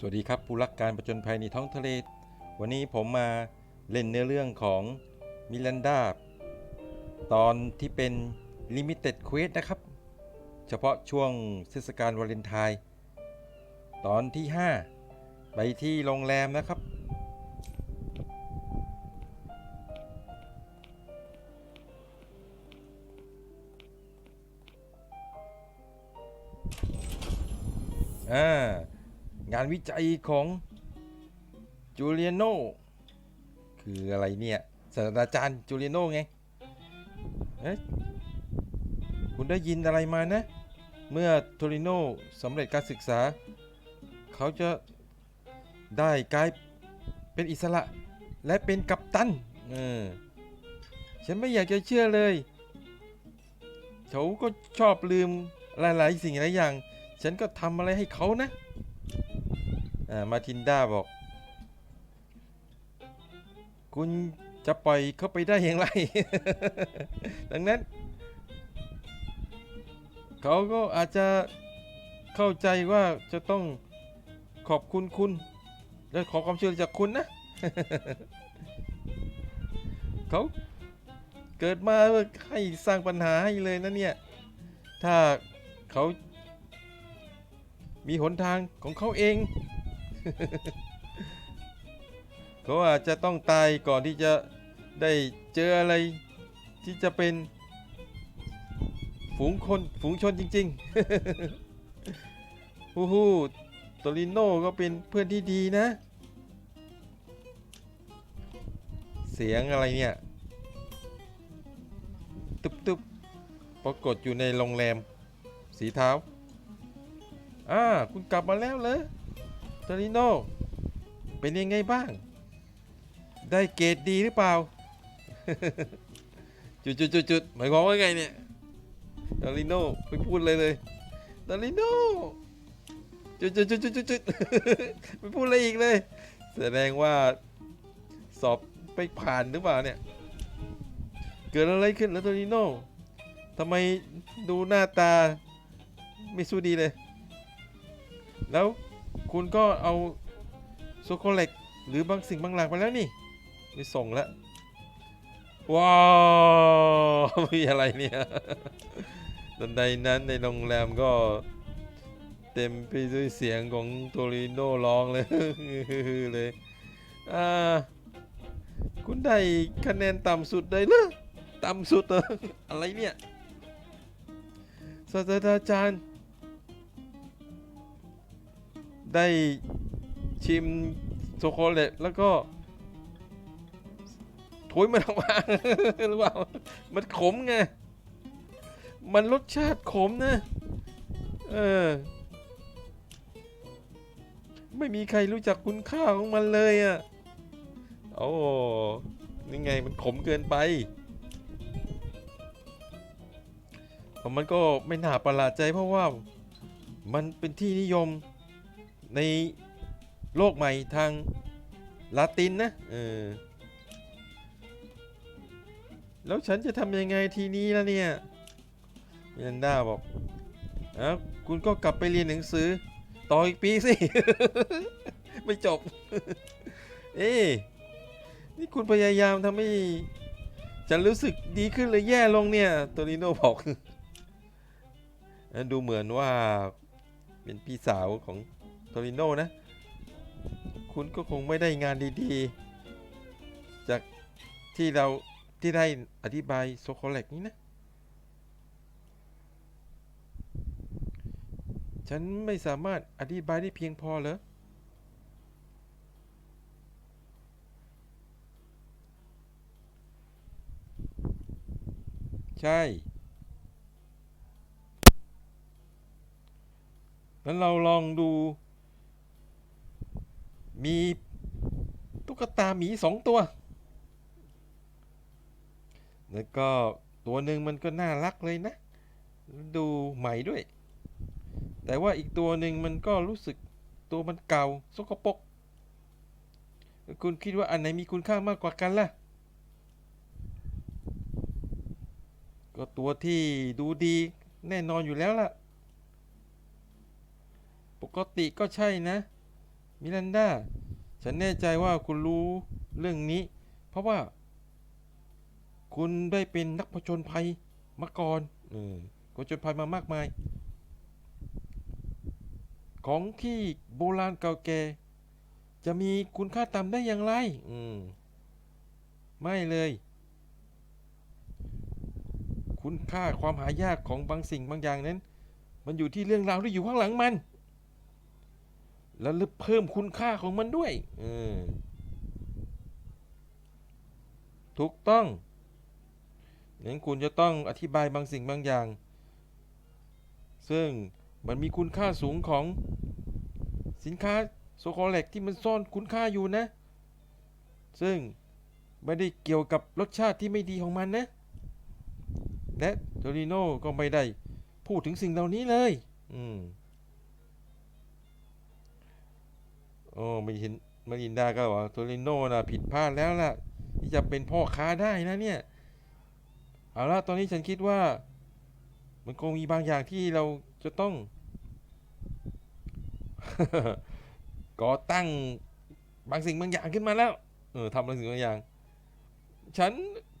สวัสดีครับผู้รักการประจนภัยในท้องทะเล วันนี้ผมมาเล่นเนื้อเรื่องของมิลันดาตอนที่เป็น Limited Quest นะครับ เฉพาะช่วงเทศกาลวาเลนไทน์ตอนที่ 5 ไปที่โรงแรมนะครับ วิจัยของจูเลียโนคืออะไรเนี่ยศาสตราจารย์จูเลียโนไงเอ๊ะคุณได้ยินอะไรมานะ เมื่อโทริโนสำเร็จการศึกษา เขาจะได้กลายเป็นอิสระและเป็นกัปตันเออฉันไม่อยากจะเชื่อเลย เขาก็ชอบลืมหลาย ๆ สิ่งหลายอย่าง ฉันก็ทำอะไรให้เขานะ อ่ามาทินด้าบอก คุณจะปล่อยเขาไปได้อย่างไร ดังนั้น เขาก็อาจจะเข้าใจว่าจะต้องขอบคุณคุณ และขอความช่วยเหลือจากคุณนะ เขาเกิดมาให้สร้างปัญหาให้เลยนะเนี่ย ถ้าเขามีหนทางของเขาเอง เขาอาจจะต้องตายก่อนที่จะได้เจออะไรที่จะเป็น ฝูงคนฝูงชนจริงๆฮู้ฮู้โตริโน่ก็เป็นเพื่อนที่ดีนะ เสียงอะไรเนี่ย ตุบตุบปรากฏอยู่ในโรงแรม สีเท้าอ่า คุณกลับมาแล้วเหร อโตริโนเป็นยังไงบ้าง ได้เกรดดีหรือเปล่า จุดจุดจุดจุดหมายความว่าไงเนี่ยโตริโนไม่พูดเลยเลยโตริโนจุดจุดจุดจุดจุดจุดไม่พูดอะไรอีกเลย แสดงว่าสอบไปผ่านหรือเปล่าเนี่ย เกิดอะไรขึ้นแล้วโตริโนทำไมดูหน้าตาไม่สู้ดีเลย แล้ว คุณก็เอาโซโคเล็กหรือบางสิ่งบางอย่างไปแล้วนี่ไปส่งแล้ว ว้าวมีอะไรเนี่ยทันใดนั้นในโรงแรมก็เต็มไปด้วยเสียงของโตริโนร้องเลยเลยอ่าคุณได้คะแนนต่ำสุดเลยเหรอต่ำสุดเหรออะไรเนี่ยศาสตราจารย์ ได้ชิมโชโคเลตแล้วก็ถุยมันออกมาหรือเปล่า มันขมไง มันรสชาติขมนะ เออ ไม่มีใครรู้จักคุณค่าของมันเลยอะ่ะ โอ้นี่ไงมันขมเกินไปมันก็ไม่น่าประหลาดใจเพราะว่ามันเป็นที่นิยม ในโลกใหม่ทางลาตินนะเออแล้วฉันจะทำยังไงทีนี้ล่ะเนี่ยมิรันดาบอกอาคุณก็กลับไปเรียนหนังสือ ต่ออีกปีสิ ไม่จบ เอ้นี่คุณพยายามทำให้ฉันรู้สึกดีขึ้นหรือแย่ลงเนี่ยโตริโนบอก ดูเหมือนว่าเป็นพี่สาวของ โตริโน่นะ คุณก็คงไม่ได้งานดีๆ จากที่เราที่ได้อธิบายโซโคเล็กนี้นะ ฉันไม่สามารถอธิบายได้เพียงพอเหรอใช่งั้นเราลองดู มีตุ๊กตาหมีสองตัว แล้วก็ตัวหนึ่งมันก็น่ารักเลยนะ ดูใหม่ด้วย แต่ว่าอีกตัวหนึ่งมันก็รู้สึกตัวมันเก่าสกปรกคุณคิดว่าอันไหนมีคุณค่ามากกว่ากันล่ะ ก็ตัวที่ดูดีแน่นอนอยู่แล้วล่ะ ปกติก็ใช่นะ มิรันดา ฉันแน่ใจว่าคุณรู้เรื่องนี้ เพราะว่า คุณได้เป็นนักผจญภัยมาก่อนเออผจญภัยมามากมาย ของที่โบราณเก่าแก่ จะมีคุณค่าต่ำได้อย่างไร อืม ไม่เลย คุณค่าความหายากของบางสิ่งบางอย่างนั้น มันอยู่ที่เรื่องราวที่อยู่ข้างหลังมัน แล้วเพิ่มคุณค่าของมันด้วยออถูกต้องงั้นคุณจะต้องอธิบายบางสิ่งบางอย่าง ซึ่งมันมีคุณค่าสูงของสินค้าโซโคเล็กที่มันซ่อนคุณค่าอยู่นะ ซึ่งไม่ได้เกี่ยวกับรสชาติที่ไม่ดีของมันนะ และโทริโนก็ไม่ได้พูดถึงสิ่งเหล่านี้เลย อืม โอ้ไม่เห็นมารินดาก็บอกว่าโทริโน่นะผิดพลาดแล้วล่ะ ที่จะเป็นพ่อค้าได้นะเนี่ย เอาละตอนนี้ฉันคิดว่า มันคงมีบางอย่างที่เราจะต้องก่อตั้งบางสิ่งบางอย่างขึ้นมาแล้ว เออทำบางสิ่งบางอย่าง ฉัน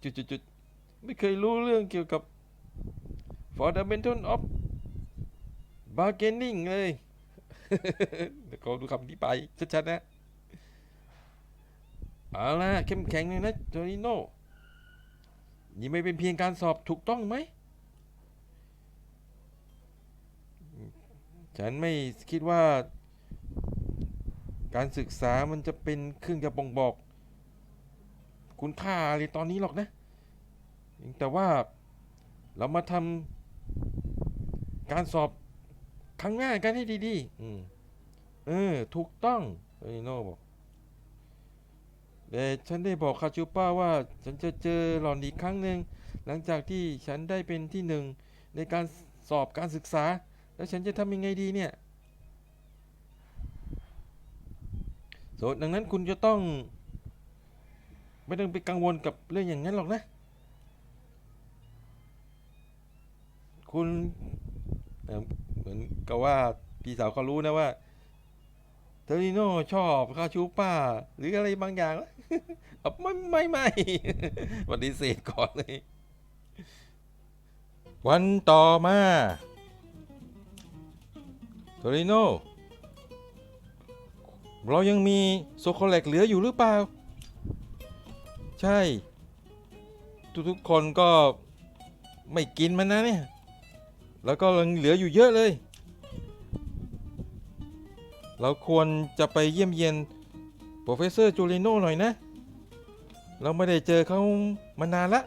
จุดๆไม่เคยรู้เรื่องเกี่ยวกับ fundamental of bargaining เลย เดี๋ยวขอดูคำที่ไปชัดๆนะเอาล่ะเข้มแข็งเลยนะโจริโน่นี่ไม่เป็นเพียงการสอบถูกต้องไหม ฉันไม่คิดว่า การศึกษามันจะเป็นเครื่องจะบ่งบอก คุณค่าอะไรตอนนี้หรอกนะ แต่ว่าเรามาทำการสอบ ครั้งหน้ากันให้ดีๆอืมเออ ถูกต้องเอโน่บอกแต่ฉันได้บอกคาชูป้าว่าฉันจะเจอหล่อนอีกครั้งหนึ่งหลังจากที่ฉันได้เป็นที่หนึ่งในการสอบการศึกษา แล้วฉันจะทำยังไงดีเนี่ยโสดังนั้นคุณจะต้อง ไม่ต้องไปกังวลกับเรื่องอย่างนั้นหรอกนะ คุณเอ่อเหมือน กับว่าพี่สาวเขารู้นะว่าเทอริโนชอบคาชูป้า หรืออะไรบางอย่างเอาไม่ไม่ไม่ปฏิเสธก่อนเลย วันต่อมาโทริโนเรายังมีโซโคแลกเหลืออยู่หรือเปล่า ใช่ ทุกๆคนก็ไม่กินมันนะเนี่ย แล้วก็ยังเหลืออยู่เยอะเลย เราควรจะไปเยี่ยมเยียนโปรเฟสเซอร์จูเรโน่หน่อยนะ เราไม่ได้เจอเขามานานละ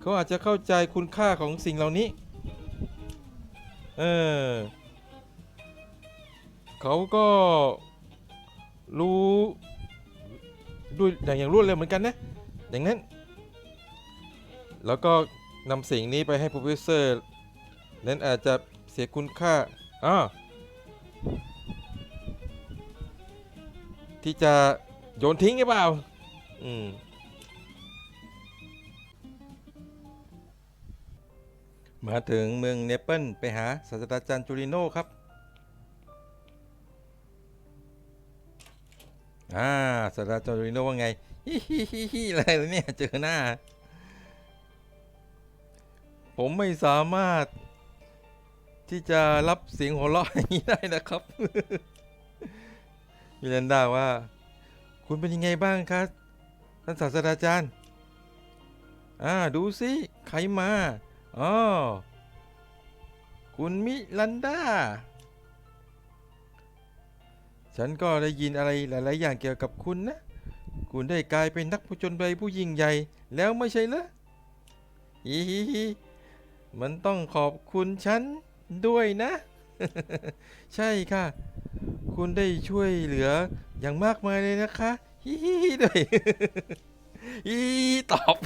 เขาอาจจะเข้าใจคุณค่าของสิ่งเหล่านี้ เออ เขาก็รู้ด้วยอย่างรวดเร็วเหมือนกันนะ อย่างนั้น แล้วก็นำสิ่งนี้ไปให้โปรเฟสเซอร์นั้นอาจจะเสียคุณค่าอ่า ที่จะโยนทิ้งหรือเปล่า อืม มาถึงเมืองเนเปิลไปหาศาสตราจารย์จูริโน่ครับ อ่าศาสตราจารย์จูริโน่ว่าไงฮิฮิฮิฮิอะไรเนี่ยเจอหน้า ผมไม่สามารถที่จะรับเสียงหัวเราะอย่างนี้ได้นะครับ มิลันดาว่า คุณเป็นยังไงบ้างครับท่านศาสตราจารย์ อ่า ดูสิ ใครมาอ๋อคุณมิลันดา ฉันก็ได้ยินอะไรหลาย ๆ อย่างเกี่ยวกับคุณนะ คุณได้กลายเป็นนักผจญภัยผู้ยิ่งใหญ่ แล้วไม่ใช่เหรอฮิฮิฮิมันต้องขอบคุณฉันด้วยนะ ใช่ค่ะ คุณได้ช่วยเหลืออย่างมากมายเลยนะคะฮิฮิฮิด้วยฮิตอบ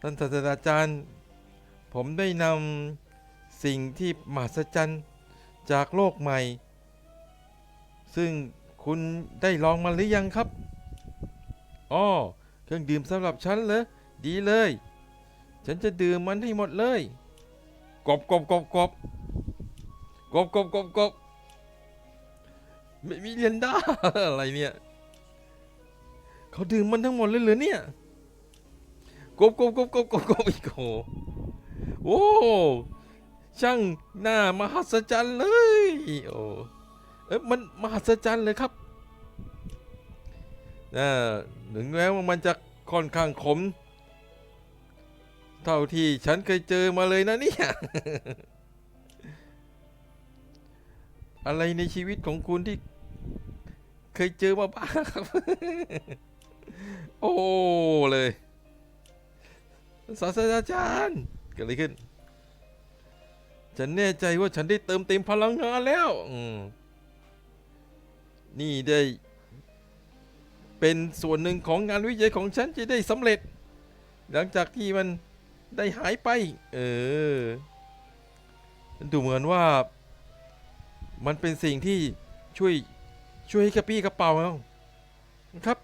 ท่านศาสตราจารย์ ผมได้นำสิ่งที่มหัศจรรย์จากโลกใหม่ ซึ่งคุณได้ลองมันหรือยังครับอ๋อเครื่องดื่มสำหรับฉันเหรอ ดีเลย ฉันจะดื่มมันให้หมดเลย กบกบกบกบ กบกบกบกบไม่มีเรียนได้อะไรเนี่ยเขาดื่มมันทั้งหมดเลยเหรอเนี่ยกบกบกบกบกบกบอีกโหโอ้ช่างน่ามหัศจรรย์เลยโอ้เอ๊ะมันมหัศจรรย์เลยครับนะถึงแม้วมันจะค่อนข้างขม เท่าที่ฉันเคยเจอมาเลยนะเนี่ย อะไรในชีวิตของคุณที่เคยเจอมาบ้างครับ โอ้เลยศาสตราจารย์เกิดอะไรขึ้น ฉันแน่ใจว่าฉันได้เติมเต็มพลังงานแล้ว นี่ได้ เป็นส่วนหนึ่งของงานวิจัยของฉันจะได้สำเร็จ หลังจากที่มันได้หายไป เออดูเหมือนว่า มันเป็นสิ่งที่ช่วยช่วยให้กระปี้กระเป๋าเอาครับ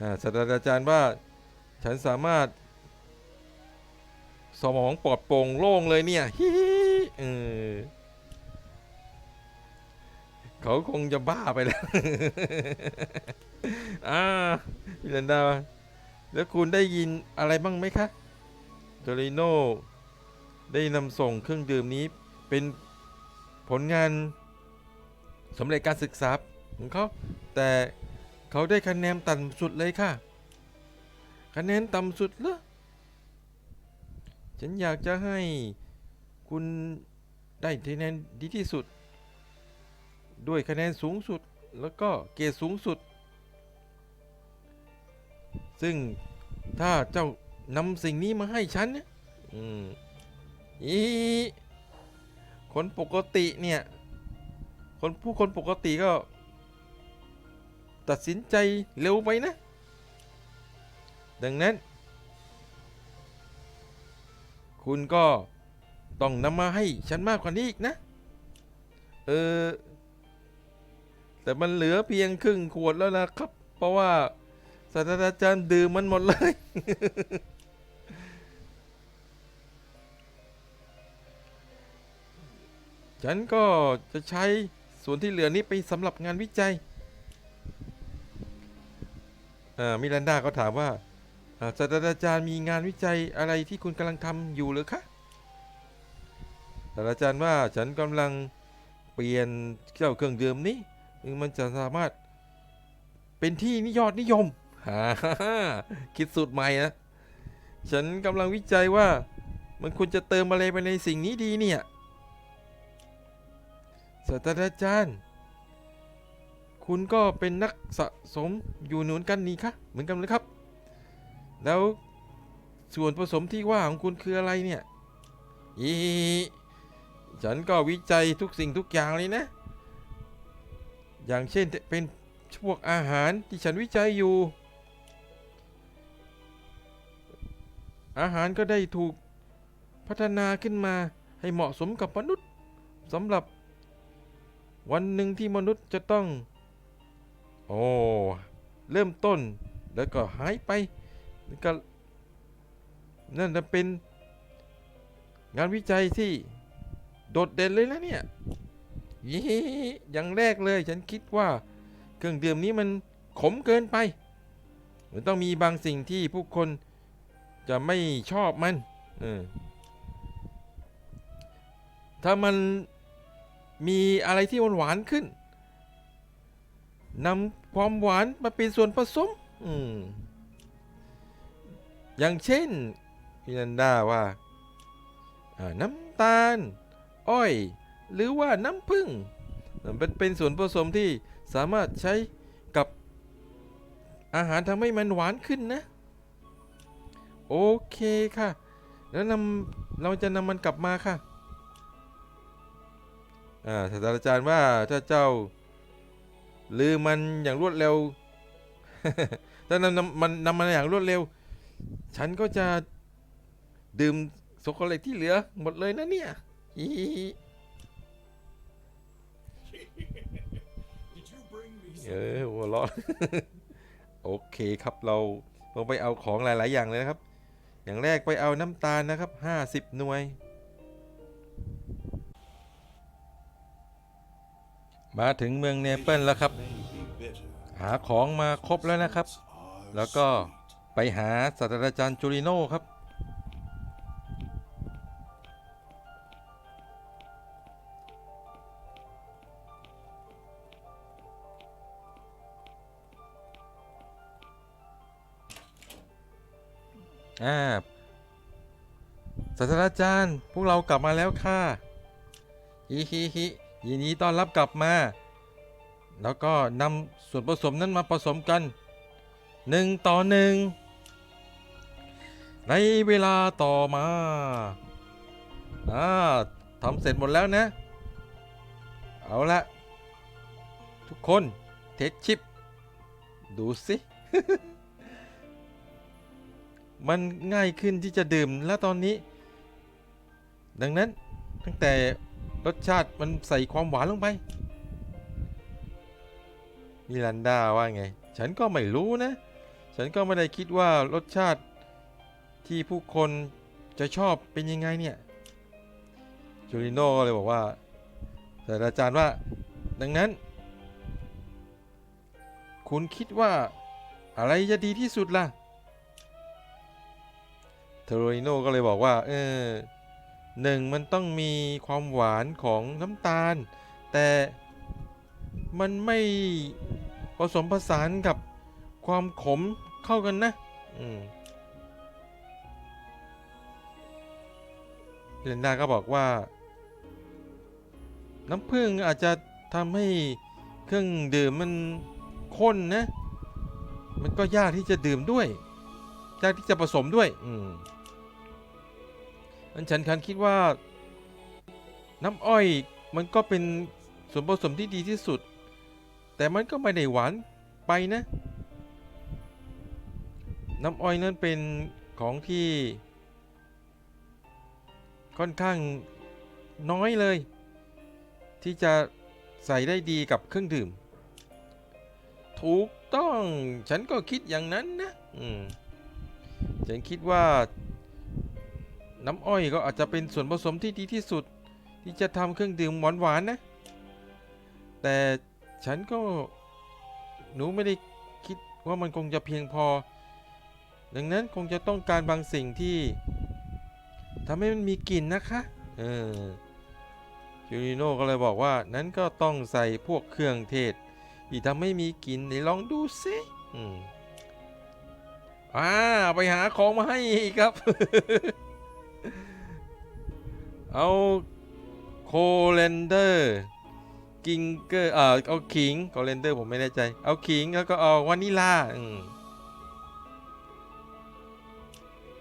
อาศาสตราจารย์ว่าฉันสามารถ สมองปลอดโปร่งโล่งเลยเนี่ยฮิเออเขาคงจะบ้าไปแล้วอ่าพี่ลันดาแล้วคุณได้ยินอะไรบ้างไหมคะโจลิโนได้นำส่งเครื่องดื่มนี้เป็น ผลงานสำเร็จการศึกษาของเขาแต่เขาได้คะแนนต่ำสุดเลยค่ะ คะแนนต่ำสุดเหรอฉันอยากจะให้คุณได้คะแนนดีที่สุด ด้วยคะแนนสูงสุดแล้วก็เกรดสูงสุด ซึ่งถ้าเจ้านำสิ่งนี้มาให้ฉันเนี่ยอืมอี คนปกติเนี่ย คนผู้คนปกติก็ ตัดสินใจเร็วไปนะ ดังนั้น คุณก็ต้องนำมาให้ฉันมากกว่านี้อีกนะ เออ แต่มันเหลือเพียงครึ่งขวดแล้วนะครับ เพราะว่าศาสตราจารย์ดื่มมันหมดเลย ฉันก็จะใช้ส่วนที่เหลือนี้ไปสำหรับงานวิจัยอ่ามิรันดาก็ถามว่าอ่าศาสตราจารย์มีงานวิจัยอะไรที่คุณกำลังทำอยู่หรือคะศาสตราจารย์ว่าฉันกำลังเปลี่ยนเจ้าเครื่องดื่มนี้มันจะสามารถเป็นที่นิยอดนิยมคิดสูตรใหม่นะฉันกำลังวิจัยว่ามันควรจะเติมอะไรไปในสิ่งนี้ดีเนี่ย ศาสตราจารย์ คุณก็เป็นนักสะสมอยู่หมือนกันนี่คะเหมือนกันเลยครับ แล้วส่วนผสมที่ว่าของคุณคืออะไรเนี่ย อีฉันก็วิจัยทุกสิ่งทุกอย่างเลยนะ อย่างเช่นเป็นพวกอาหารที่ฉันวิจัยอยู่ อาหารก็ได้ถูกพัฒนาขึ้นมาให้เหมาะสมกับมนุษย์สำหรับ วันหนึ่งที่มนุษย์จะต้อง โอ้เริ่มต้นแล้วก็หายไปแล้วก็นั่นจะเป็น งานวิจัยที่โดดเด่นเลยนะเนี่ยยี่อย่างแรกเลยฉันคิดว่าเครื่องดื่มนี้มันขมเกินไป มันต้องมีบางสิ่งที่ผู้คนจะไม่ชอบมันอถ้ามัน มีอะไรที่มันหวานขึ้นนำความหวานมาเป็นส่วนผสมอืมอย่างเช่นพี่นันดาว่าน้ำตาล อ้อย หรือว่าน้ำผึ้งมันเป็นส่วนผสมที่สามารถใช้กับอาหารทำให้มันหวานขึ้นนะ โอเคค่ะ แล้วนำเราจะนำมันกลับมาค่ะ ศาสตราจารย์ว่าถ้าเจ้าลืมมันอย่างรวดเร็ว ถ้านำนำมันนำมันอย่างรวดเร็ว ฉันก็จะดื่มโซโคเลตที่เหลือ หมดเลยนะเนี่ยฮิฮิฮิ Did you bring me เออหัวเราะโอเคครับเราเราไปเอาของหลาย ๆ อย่างเลยนะครับ อย่างแรกไปเอาน้ำตาลนะครับ 50 หน่วย มาถึงเมืองเนเปิลแล้วครับ หาของมาครบแล้วนะครับ แล้วก็ไปหาศาสตราจารย์จูริโน่ครับ อ่าศาสตราจารย์พวกเรากลับมาแล้วค่ะฮิฮิฮิ ยินดีต้อนรับกลับมา แล้วก็นำส่วนผสมนั้นมาผสมกันหนึ่งต่อหนึ่งในเวลาต่อมาอ่าทำเสร็จหมดแล้วนะ เอาละทุกคนเทสชิป ดูสิมันง่ายขึ้นที่จะดื่มแล้วตอนนี้ ดังนั้นตั้งแต่ รสชาติมันใส่ความหวานลงไป มิลันดาว่าไง ฉันก็ไม่รู้นะ ฉันก็ไม่ได้คิดว่ารสชาติที่ผู้คนจะชอบเป็นยังไงเนี่ย จูริโน่ก็เลยบอกว่าศาสตราจารย์ว่า ดังนั้น คุณคิดว่าอะไรจะดีที่สุดล่ะเทโรริโน่ก็เลยบอกว่า เออ หนึ่งมันต้องมีความหวานของน้ำตาล แต่มันไม่ผสมผสานกับความขมเข้ากันนะอืมเรนดาก็บอกว่า น้ำผึ้งอาจจะทำให้เครื่องดื่มมันข้นนะ มันก็ยากที่จะดื่มด้วย ยากที่จะผสมด้วย อืม อันฉันคันคิดว่า น้ำอ้อยมันก็เป็นส่วนผสมที่ดีที่สุด แต่มันก็ไม่ได้หวานไปนะ น้ำอ้อยนั้นเป็นของที่ ค่อนข้างน้อยเลย ที่จะใส่ได้ดีกับเครื่องดื่ม ถูกต้องฉันก็คิดอย่างนั้นนะ อืม ฉันคิดว่า น้ำอ้อยก็อาจจะเป็นส่วนผสมที่ดีที่สุด ที่จะทำเครื่องดื่มหวานๆนะ แต่ฉันก็หนูไม่ได้คิดว่ามันคงจะเพียงพอ ดังนั้นคงจะต้องการบางสิ่งที่ทำให้มันมีกลิ่นนะคะเออจูริโน่ก็เลยบอกว่านั้นก็ต้องใส่พวกเครื่องเทศที่ทำให้มีกลิ่นไหนลองดูสิอืมอ่า ไปหาของมาให้อีกครับ เอาโคเลนเดอร์กิงเกอร์เอ่อเอาขิงโคเลนเดอร์ผมไม่แน่ใจ เอาขิงแล้วก็เอาวานิลาอืม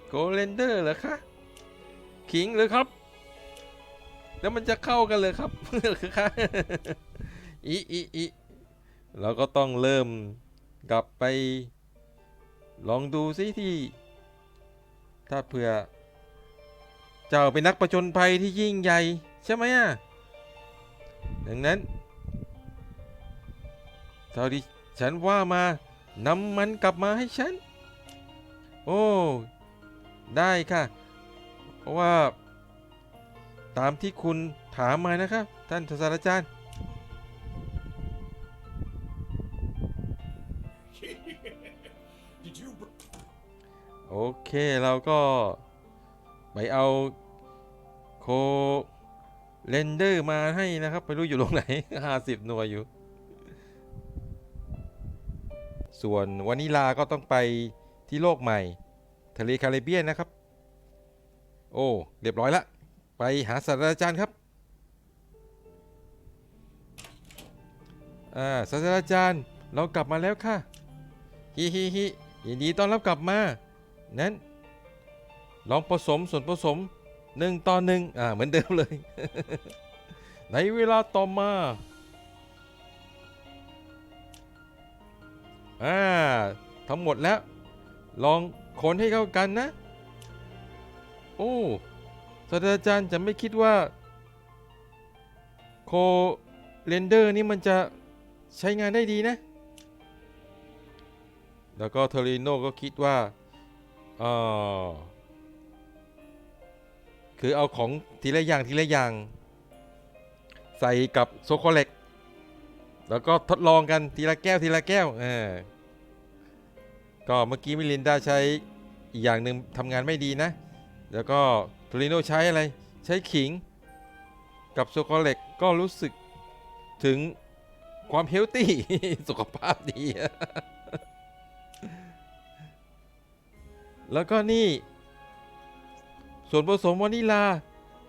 โคเลนเดอร์เหรอคะขิงเลยครับ แล้วมันจะเข้ากันเลยครับคือค่ะอีอีอีเราก็ต้องเริ่มกลับไป ลองดูซิที่ ถ้าเผื่อ เจ้าเป็นนักประจนภัยที่ยิ่งใหญ่ใช่ไหมอะ ดังนั้นเท่าที่ฉันว่ามานำมันกลับมาให้ฉัน โอ้ ได้ค่ะ เพราะว่าตามที่คุณถามมานะครับ ท่านศาสตราจารย์ Did you br- โอเคเราก็ ไปเอาโคเรนเดอร์มาให้นะครับ ไม่รู้อยู่ตรงไหน 50 หน่วยอยู่ ส่วนวานิลาก็ต้องไปที่โลกใหม่ ทะเลแคริบเบียนนะครับ โอ้ เรียบร้อยละ ไปหาศาสตราจารย์ครับ อ่าศาสตราจารย์เรากลับมาแล้วค่ะ ฮิฮิฮิยินดีต้อนรับกลับมา นั้น ลองผสมส่วนผสมหนึ่งต่อหนึ่งอ่าเหมือนเดิมเลย ในเวลาต่อมาอ่าทั้งหมดแล้ว ลองคนให้เข้ากันนะ โอ้ศาสตราจารย์จะไม่คิดว่า โคเรนเดอร์นี่มันจะใช้งานได้ดีนะ แล้วก็เทอริโนก็คิดว่าเออ คือเอาของทีละอย่างทีละอย่าง ใส่กับโซโคเล็ก แล้วก็ทดลองกันทีละแก้วทีละแก้วเออก็เมื่อกี้มิลินดาใช้อีกอย่างหนึ่งทำงานไม่ดีนะ แล้วก็โทริโนใช้อะไร ใช้ขิง กับโซโคเล็กก็รู้สึกถึงความเฮลตี้สุขภาพดี แล้วก็นี่ ส่วนผสมวานิลา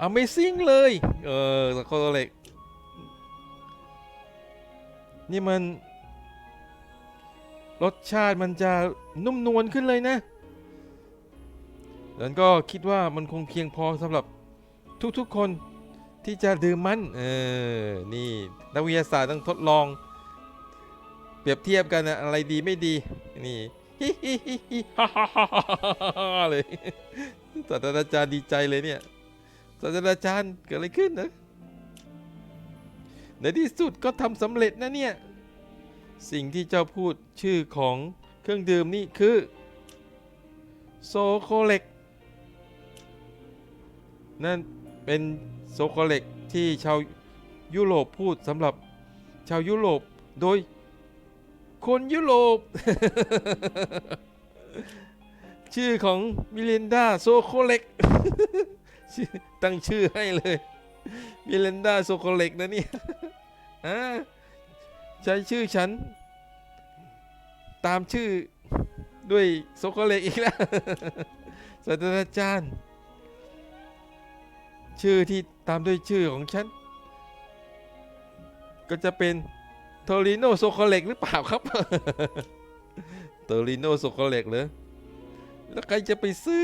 Amazing เลย เออโซโคเล็ก นี่มัน รสชาติมันจะนุ่มนวลขึ้นเลยนะแล้วก็คิดว่ามันคงเพียงพอสำหรับทุกๆคนที่จะดื่มมัน เออ นี่นักวิทยาศาสตร์ต้องทดลอง เปรียบเทียบกันนะอะไรดีไม่ดี นี่ฮิฮิฮิฮิฮ่าฮ่าฮ่าฮ่าเลย ศาสตราจารย์ดีใจเลยเนี่ยศาสตราจารย์เกิดอะไรขึ้นนะในที่สุดก็ทำสำเร็จนะเนี่ย สิ่งที่เจ้าพูดชื่อของเครื่องดื่มนี่คือโซโคเล็กนั่นเป็นโซโคเล็กที่ชาวยุโรปพูดสำหรับชาวยุโรปโดยคนยุโรป ชื่อของมิลินดาโซโคเล็กตั้งชื่อให้เลยมิลินดาโซโคเล็กนะเนี่ยอ่าใช้ชื่อฉัน ตามชื่อด้วยโซโคเล็กอีกแล้วศาสตราจารย์ ชื่อที่ตามด้วยชื่อของฉัน ก็จะเป็นโทริโนโซโคเล็กหรือเปล่าครับ โทริโนโซโคเล็กเหรอ แล้วใครจะไปซื้อ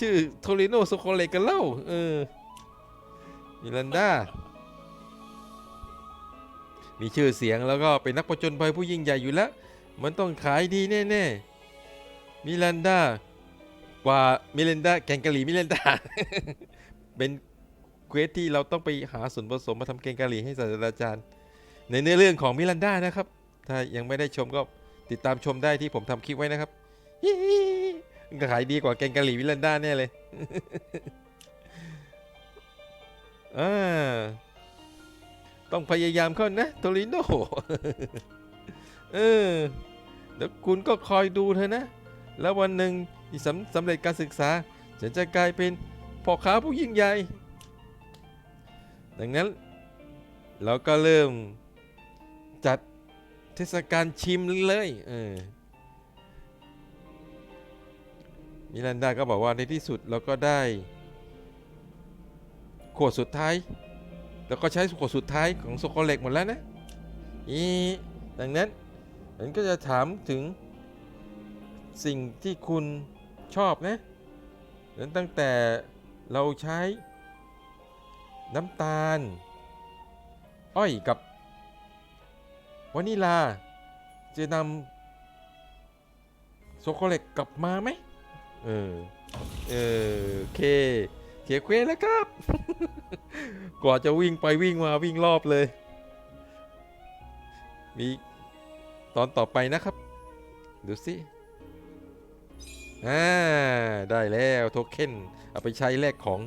ชื่อโทริโนโซโคเลกันเล่า เออ มิลันดา มีชื่อเสียงแล้วก็เป็นนักประจนภัยผู้ยิ่งใหญ่อยู่แล้ว มันต้องขายดีแน่ๆ มิลันดา กว่ามิลันดาแกงกะหรี่มิลันดา เป็นเควสที่เราต้องไปหาส่วนผสมมาทำแกงกะหรี่ให้ศาสตราจารย์ ในเนื้อเรื่องของมิลันดานะครับ ถ้ายังไม่ได้ชมก็ติดตามชมได้ที่ผมทำคลิปไว้นะครับ ขายดีกว่าแกงกะหรี่มิลันด้าแน่เลยอ่าต้องพยายามเข้านะโทริโนเออเดี๋ยวคุณก็คอยดูเธอนะ แล้ววันหนึ่งที่สำสำเร็จการศึกษา ฉันจะกลายเป็นพ่อค้าผู้ยิ่งใหญ่ ดังนั้น เราก็เริ่มจัดเทศกาลชิมเลยเออ มิลันดาก็บอกว่าในที่สุดเราก็ได้ ขวดสุดท้าย แล้วก็ใช้ขวดสุดท้ายของโซโคเล็กหมดแล้วนะอีดังนั้นฉันก็จะถามถึงสิ่งที่คุณชอบนะนั้นตั้งแต่เราใช้น้ำตาล อ้อยกับวานิลา จะนำโซโคเล็กกลับมาไหม เออ เออโอเคเขียเควสแล้วครับ กว่าจะวิ่งไปวิ่งมาวิ่งรอบเลย มีตอนต่อไปนะครับ ดูสิ อ่า ได้แล้วโทเค็นเอาไปใช้แลกของ